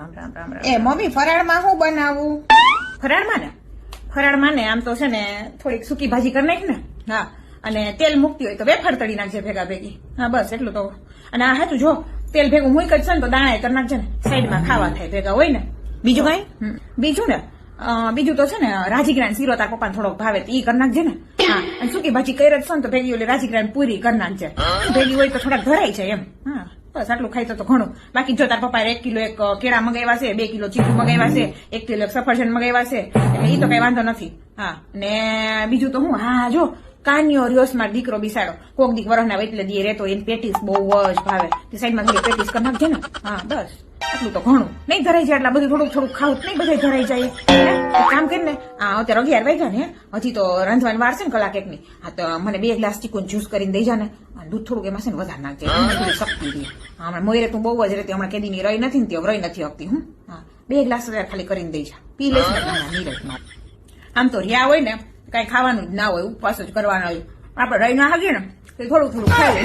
રામ રામ રામ રામ એ મમ્મી ફરાળમાં શું બનાવું? ફરાળમાં ને? ફરાળમાં ને આમ તો છે ને થોડીક સૂકી ભાજી કરી નાખ ને? હા. અને તેલ મૂકતી હોય તો વેફર તળી નાખજે ભેગા ભેગી. હા બસ એટલું તો. અને આ હતું જો તેલ ભેગું મૂકી છે ને તો દાણા કરી નાખજે ને. સાઈડમાં ખાવા થાય ભેગા હોય ને. બીજું કઈ. બીજું ને બીજું તો છે ને રાજીગ્રાન શીરો તાર પપ્પાને થોડોક ભાવે તો ઈ કરી નાખજે ને. હા અને સૂકી ભાજી કરી જ છે ને તો ભેગી ઓલી રાજીગ્રાન પૂરી કરી નાખજે. ભેગી હોય તો થોડાક ઘરાય છે એમ. હા. બસ આટલું ખાઈ તો ઘણું. બાકી જો તાર પપ્પા એક કિલો એક કેળા મંગાવ્યા છે, બે કિલો ચીકુ મંગાવ્યા છે, એક કિલો સફરજન મંગાવ્યા છે, એટલે એ તો કઈ વાંધો નથી. હા, ને બીજું તો હું, હા, જો, કાનિયો રિયોસમાં દીકરો બિસાડો. કોક દીક વરસના એટલે દીએ રહેતો એની પેટીસ બહુ જ ભાવે. તે સાઈડમાં પેટીસ કરી નાખજે ને. હા, બસ. આટલું તો ઘણું. નહીં ધરાઈ જાય એટલે બધું થોડુંક થોડુંક ખાવું. નહીં બધા ધરાઈ જાય. કામ કરીને આ અત્યારે અગિયાર વાગ્યા ને હજી તો રાંધવાની વાર છે ને કલાક એકની. હા તો મને બે ગ્લાસ ચીકુન જ્યુસ કરીને દઈ જાને. દૂધ થોડુંક એમાં છે ને વધારે નાખજે. થોડી શક્તિ રહે. હમણાં મોયરે તું બહુ જ રહેતી, હમણાં કેદીની રહી નથી ને તે રહી નથી શકતી, હું. હા, બે ગ્લાસ ખાલી કરીને દઈ જા. પી લઈશ નીરજ મારે. આમ તો રહ્યા હોય ને, કઈ ખાવાનું જ ના હોય, ઉપવાસ જ કરવાનો હોય. આપણે રહી ના હાગીએ ને થોડું થોડું ખાઈ